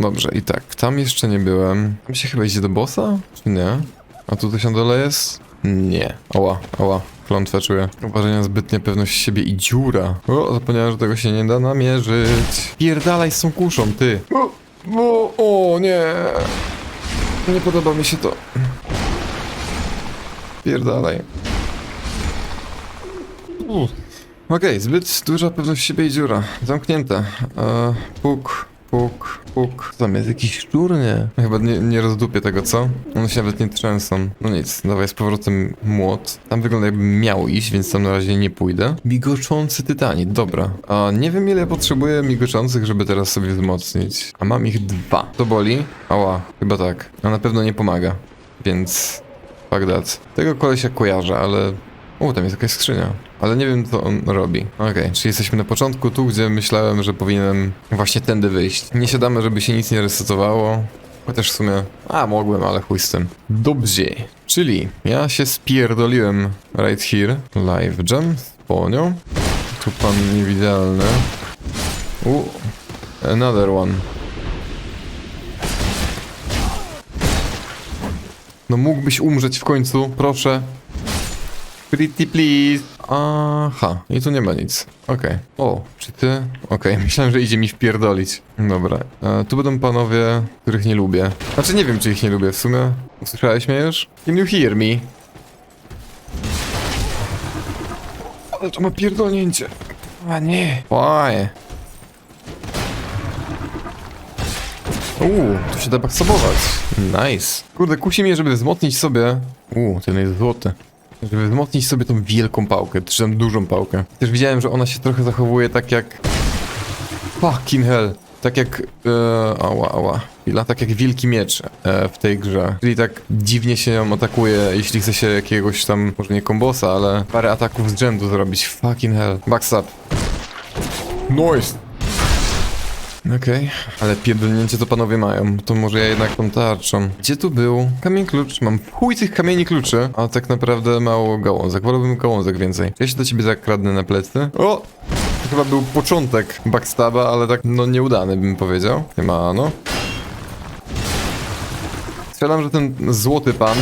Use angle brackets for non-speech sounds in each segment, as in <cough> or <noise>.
Dobrze, i tak, tam jeszcze nie byłem. Tam się chyba idzie do bossa? Czy nie? A tu coś na dole jest? Nie. Oła, oła. Klątwę czuję. Uważania zbytnia pewność siebie i dziura. O, zapomniałem, że tego się nie da namierzyć. Pierdalaj z tą kuszą, ty. O, o, o nie. Nie podoba mi się to. Pierdalaj. Uff. Okej, zbyt duża pewność siebie i dziura. Zamknięte. E, puk, puk, puk. Co tam jest? Jakiś szczur? Nie. Chyba nie, nie rozdupię tego, co? One się nawet nie trzęsą. No nic, dawaj z powrotem młot. Tam wygląda jakby miał iść, więc tam na razie nie pójdę. Migoczący tytanit, dobra. A nie wiem ile potrzebuję migoczących, żeby teraz sobie wzmocnić. A mam ich dwa. To boli? Ała, chyba tak. A na pewno nie pomaga. Więc... That. Tego kolesia kojarzę, ale... O, tam jest jakaś skrzynia. Ale nie wiem, co on robi. Okej, czyli jesteśmy na początku, tu gdzie myślałem, że powinienem właśnie tędy wyjść. Nie siadamy, żeby się nic nie resetowało. Chociaż w sumie... A, mogłem, ale chuj z tym. Dobrze. Czyli ja się spierdoliłem right here. Live jump. Ponią. Tu pan niewidzialny. U. Another one. No mógłbyś umrzeć w końcu, proszę. Pretty please. Aha, i tu nie ma nic. Okej. O, czy ty? Okej, <laughs> myślałem, że idzie mi wpierdolić. Dobra. E, tu będą panowie, których nie lubię. Znaczy nie wiem, czy ich nie lubię w sumie. Usłyszałeś mnie już? Can you hear me? Ale to ma pierdolnięcie. A nie. Why? Uuu, tu się da baksabować. Nice. Kurde, kusi mnie, żeby wzmocnić sobie... Uuu, ten jest złoty. Żeby wzmocnić sobie tą wielką pałkę, czy dużą pałkę. Też widziałem, że ona się trochę zachowuje tak jak... Fucking hell. Tak jak... E, ała, ała. Chwila, tak jak wielki miecz e, w tej grze. Czyli tak dziwnie się ją atakuje, jeśli chce się jakiegoś tam, może nie kombosa, ale parę ataków z rzędu zrobić. Fucking hell. Backstab. Nice. Okej, ale pierdolnięcie to panowie mają. To może ja jednak tą tarczą. Gdzie tu był? Kamień klucz. Mam chuj tych kamieni kluczy, a tak naprawdę mało gałązek. Wolałbym gałązek więcej. Ja się do ciebie zakradnę na plecy. O! To chyba był początek backstaba, ale tak no nieudany bym powiedział. Ma no. Strzelam, że ten złoty pan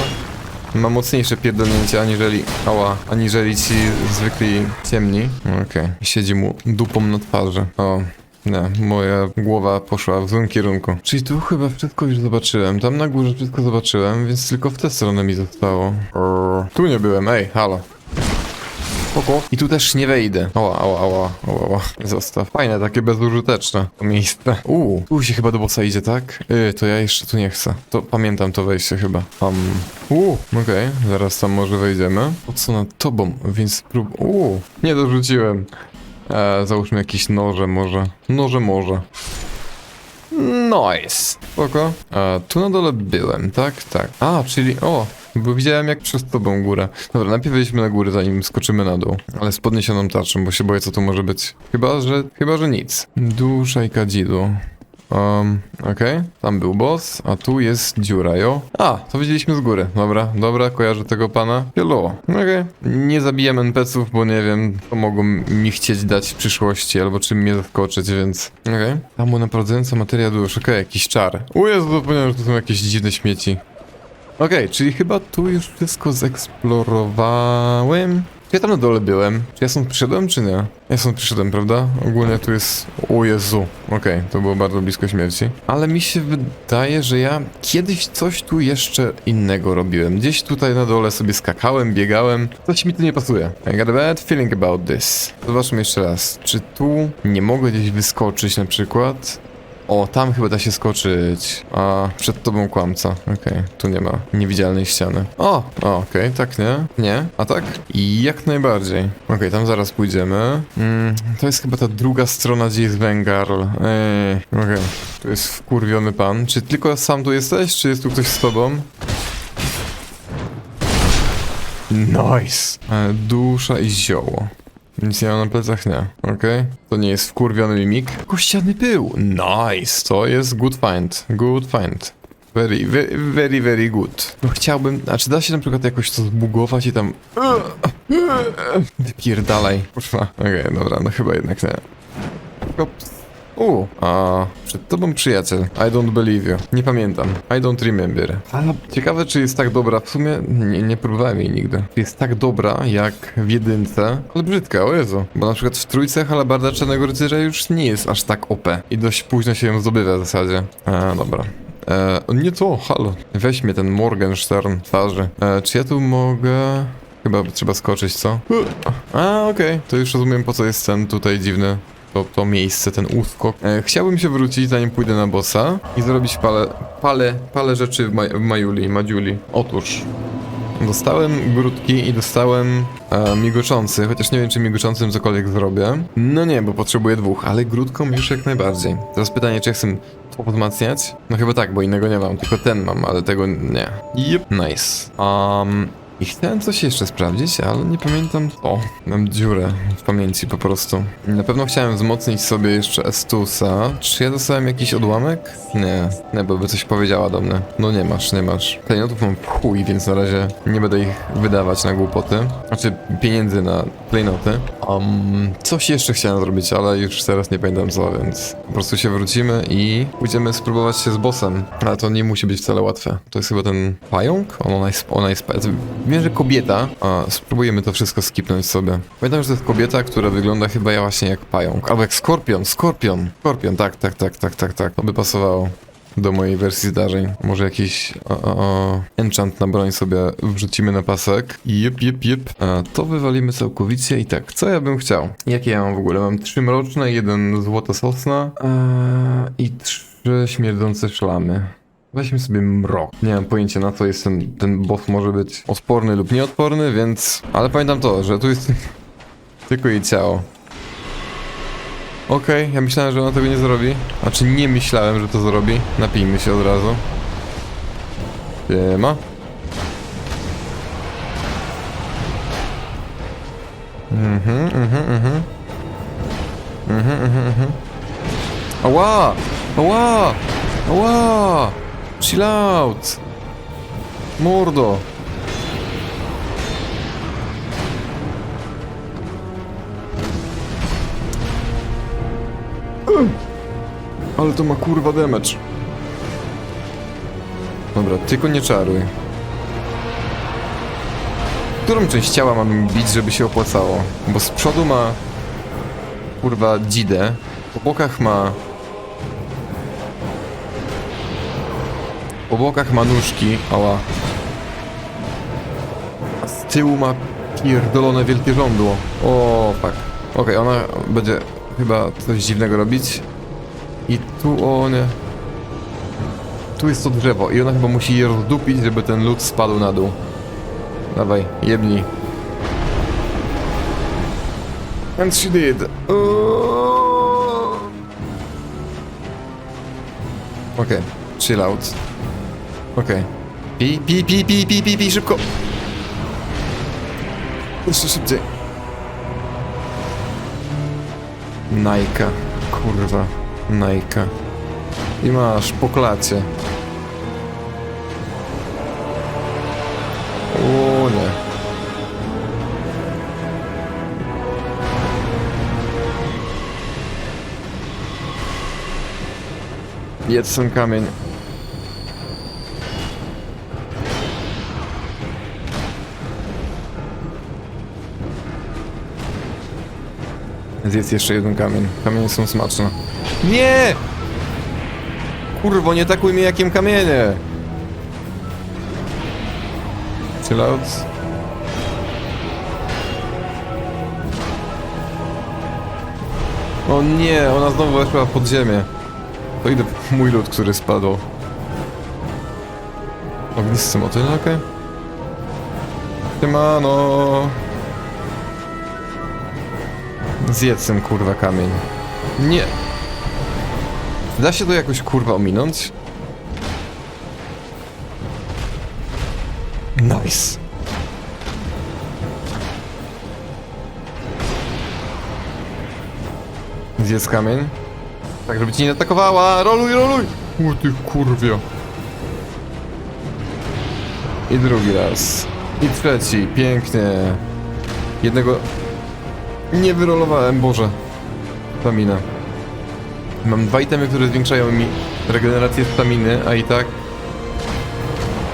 ma mocniejsze pierdolnięcie aniżeli, ała, aniżeli ci zwykli ciemni. Okej, siedzi mu dupą na twarzy. O, nie, moja głowa poszła w złym kierunku. Czyli tu chyba wszystko już zobaczyłem. Tam na górze wszystko zobaczyłem, więc tylko w tę stronę mi zostało. Eee, tu nie byłem, ej, halo. Spoko. I tu też nie wejdę. Oła, oła, oła, oła, oła. Zostaw. Fajne, takie bezużyteczne to miejsce. Uuu, tu się chyba do bossa idzie, tak? Yy, to ja jeszcze tu nie chcę. To pamiętam to wejście chyba. Um. Uuu, okej, zaraz tam może wejdziemy. Po co nad tobą, więc sprób... Uuu, nie dorzuciłem. E, załóżmy jakieś noże może. Noże może. Nice. Spoko. E, tu na dole byłem, tak? Tak. A, czyli... O, bo widziałem jak przez tobą górę. Dobra, najpierw wejdźmy na górę, zanim skoczymy na dół. Ale z podniesioną tarczą, bo się boję, co tu może być. Chyba, że... Chyba, że nic. Dusza i kadzidło. Um, okej, tam był boss, a tu jest dziura, jo? A, to widzieliśmy z góry. Dobra, dobra, kojarzę tego pana. Hello. Okej. Nie zabijam NPC-ów, bo nie wiem, co mogą mi chcieć dać w przyszłości, albo czym mnie zaskoczyć, więc... Okej. Tam była naprawdzająca materia dusz, okej, jakiś czar. O Jezu, zapomniałem, że to są jakieś dziwne śmieci. Okej, czyli chyba tu już wszystko zeksplorowałem. Ja tam na dole byłem? Czy ja stąd przyszedłem, czy nie? Ja stąd przyszedłem, prawda? Ogólnie tu jest... O Jezu. Okej, to było bardzo blisko śmierci. Ale mi się wydaje, że ja kiedyś coś tu jeszcze innego robiłem. Gdzieś tutaj na dole sobie skakałem, biegałem. Coś mi tu nie pasuje. I got a bad feeling about this. Zobaczmy jeszcze raz. Czy tu nie mogę gdzieś wyskoczyć na przykład? O, tam chyba da się skoczyć. A, przed tobą kłamca. Okej, tu nie ma niewidzialnej ściany. O, o okej, tak nie? Nie? A tak? Jak najbardziej. Okej, tam zaraz pójdziemy. Mm, to jest chyba ta druga strona, gdzie jest Wengarl. Ej, okej. Tu jest wkurwiony pan. Czy tylko sam tu jesteś, czy jest tu ktoś z tobą? Nice. E, dusza i zioło. Nic nie ma na plecach? Nie. Okej. To nie jest wkurwiony mimik. Kościany pył. Nice. To jest good find. Good find. Very, very, very, very good. No chciałbym... A czy da się na przykład jakoś to zbugować i tam... Wypierdalaj. Kurwa. Okej, dobra, no chyba jednak nie. Tylko U, a przed tobą przyjaciel. I don't believe you. Nie pamiętam. I don't remember. Ale ciekawe, czy jest tak dobra. W sumie nie, nie próbowałem jej nigdy. Jest tak dobra, jak w jedynce, ale brzydka, o Jezu. Bo na przykład w trójce Halabarda Czarnego Rycerza już nie jest aż tak OP. I dość późno się ją zdobywa w zasadzie. A, dobra. E, nie to, halo. Weź mnie ten Morgenstern twarzy. E, czy ja tu mogę... Chyba trzeba skoczyć, co? A, okej. To już rozumiem, po co jest ten tutaj dziwny to, to miejsce, ten uskok. E, chciałbym się wrócić, zanim pójdę na bossa i zrobić parę, parę, parę rzeczy w, maj, w Majuli, Madziuli. Otóż dostałem grudki i dostałem e, migoczący, chociaż nie wiem, czy migoczącym cokolwiek zrobię. No nie, bo potrzebuję dwóch, ale grudką już jak najbardziej. Teraz pytanie, czy ja chcę to wzmacniać? No chyba tak, bo innego nie mam, tylko ten mam, ale tego nie. Yep. Nice. Um, i chciałem coś jeszcze sprawdzić, ale nie pamiętam o. Mam dziurę w pamięci po prostu. Na pewno chciałem wzmocnić sobie jeszcze Estusa. Czy ja dostałem jakiś odłamek? Nie. Nie, bo by coś powiedziała do mnie. No nie masz, nie masz. Klejnotów mam chuj, więc na razie nie będę ich wydawać na głupoty. Znaczy pieniędzy na klejnoty. Um, coś jeszcze chciałem zrobić, ale już teraz nie pamiętam co, więc po prostu się wrócimy i pójdziemy spróbować się z bossem. Ale to nie musi być wcale łatwe. To jest chyba ten pająk? Ona jest, ona jest, wiem, że kobieta. A, spróbujemy to wszystko skipnąć sobie. Pamiętam, że to jest kobieta, która wygląda chyba ja właśnie jak pająk. Albo jak skorpion, skorpion. Skorpion, tak, tak, tak, tak, tak, tak. To by pasowało do mojej wersji zdarzeń. Może jakiś o, o, enchant na broń sobie wrzucimy na pasek. Jep, jep, jep. A to wywalimy całkowicie i tak, co ja bym chciał? Jakie ja mam w ogóle? Mam trzy mroczne, jeden złota sosna eee, i trzy śmierdzące szlamy. Weźmy sobie mrok. Nie mam pojęcia na co jest ten, ten boss może być odporny lub nieodporny, więc... Ale pamiętam to, że tu jest <laughs> tylko jej ciało. Okej, ja myślałem, że ona tego nie zrobi. Znaczy nie myślałem, że to zrobi. Napijmy się od razu. Nie ma. Mhm, mhm, mhm. Mhm, mhm, mhm. Ała! Ała! Ała! Chill out! Mordo! Ale to ma kurwa damage. Dobra, tylko nie czaruj. Którą część ciała mam bić, żeby się opłacało? Bo z przodu ma... Kurwa dzidę. Po bokach ma... Po bokach ma nóżki. Ała. A z tyłu ma pierdolone wielkie żądło. O, fuck. Okej, ona będzie chyba coś dziwnego robić. I tu, o nie. Tu jest to drzewo i ona chyba musi je rozdupić, żeby ten lód spadł na dół. Dawaj, jebnij. And she did. Okej, chill out. Okej. Pi, pi, pi, pi, pi, pi, pi, szybko. Jeszcze szybciej. Najka, kurwa. Najka. I masz po klacie. O nie. Jedz ten kamień. Zjedz jeszcze jeden kamień. Kamienie są smaczne. Nie! Kurwo, nie takuj mnie jakim kamienie! Chill out. O nie, ona znowu weszła pod ziemię. To idę po mój lód, który spadł. Ognisty motyl, okej. Okay. Siemano. Zjedz ten kurwa kamień. Nie. Da się to jakoś kurwa ominąć? Nice. Zjedz kamień. Tak, żeby ci nie atakowała. Roluj, roluj! U ty kurwio. I drugi raz. I trzeci. Pięknie. Jednego... Nie wyrolowałem, Boże. Ta mina. Mam dwa itemy, które zwiększają mi regenerację staminy, a i tak...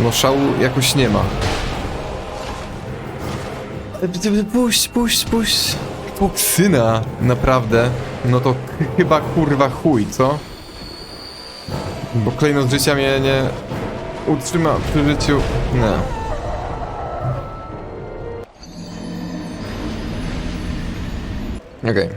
No szału jakoś nie ma. Puść, puść, puść. Toksyna, naprawdę. No to ch- chyba kurwa chuj, co? Bo klejnot życia mnie nie utrzyma przy życiu. Nie. Okej.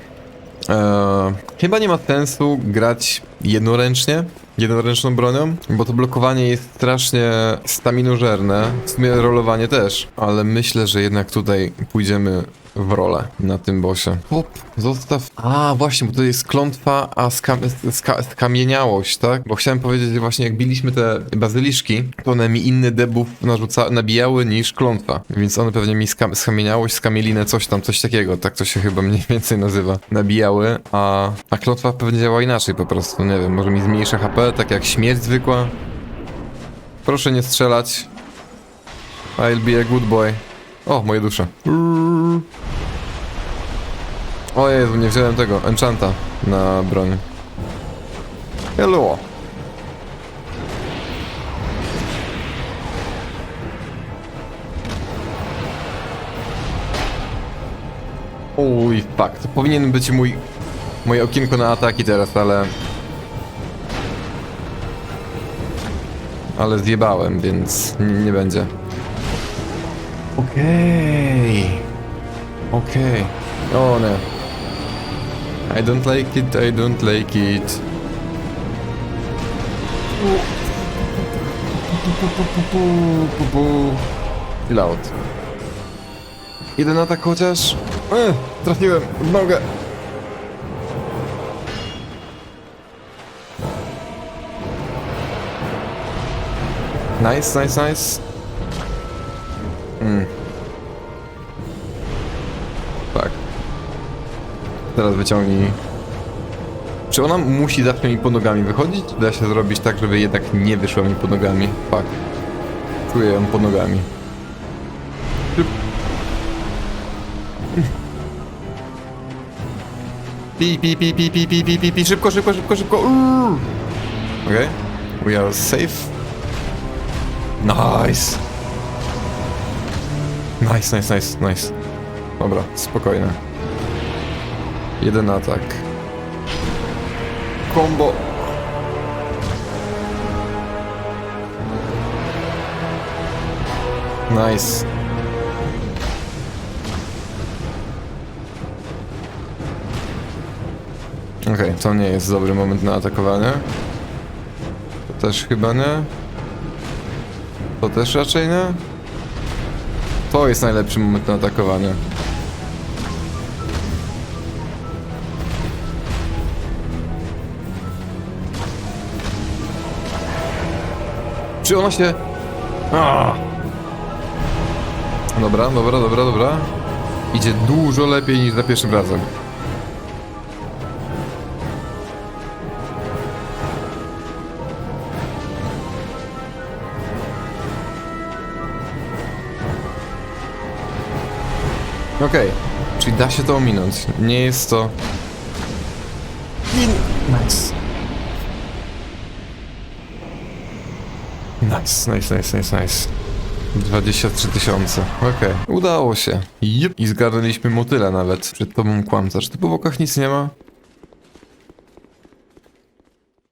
Eee, chyba nie ma sensu grać jednoręcznie, jednoręczną bronią, bo to blokowanie jest strasznie staminożerne, w sumie rolowanie też, ale myślę, że jednak tutaj pójdziemy w rolę na tym bossie. Hop, zostaw... A, właśnie, bo to jest klątwa, a skam, ska, skamieniałość, tak? Bo chciałem powiedzieć, że właśnie jak biliśmy te bazyliszki, to one mi inny debuff narzuca, nabijały niż klątwa, więc one pewnie mi skam, skamieniałość, skamielinę, coś tam, coś takiego, tak to się chyba mniej więcej nazywa, nabijały, a, a klątwa pewnie działa inaczej po prostu, nie wiem, może mi zmniejsza HP, tak jak śmierć zwykła. Proszę nie strzelać. I'll be a good boy. O, moje dusze. O nie wziąłem tego, enchanta na broń. Hello. Uj, fuck, to powinien być mój... Moje okienko na ataki teraz, ale... Ale zjebałem, więc nie, będzie. Okej. Okej. O nie. I don't like it, I don't like it. Chill out. Jeden atak chociaż? E, trafiłem w nogę. Nice, nice, nice. Mm. Teraz wyciągnij. Czy ona musi zawsze mi pod nogami wychodzić? Da się zrobić tak, żeby jednak nie wyszła mi pod nogami? Fuck. Czuję ją pod nogami. <laughs> Pi, pi, pi, pi, pi, pi, pi, pi, pi, szybko, szybko, szybko, szybko. Uuu. Okay. We are safe. Nice. Nice, nice, nice, nice. Dobra, spokojnie. Jeden atak. Combo. Nice. Okej, to nie jest dobry moment na atakowanie. To też chyba nie. To też raczej nie. To jest najlepszy moment na atakowanie. Czy ona się... A! Dobra, dobra, dobra, dobra. Idzie dużo lepiej niż za pierwszym razem. Okej, czyli da się to ominąć. Nie jest to... Nice. Nice, nice, nice, nice, nice. 23 tysiące. Okej, udało się. Yep. I zgarnęliśmy motyla nawet. Przed tobą kłamca. Czy tu po bokach nic nie ma?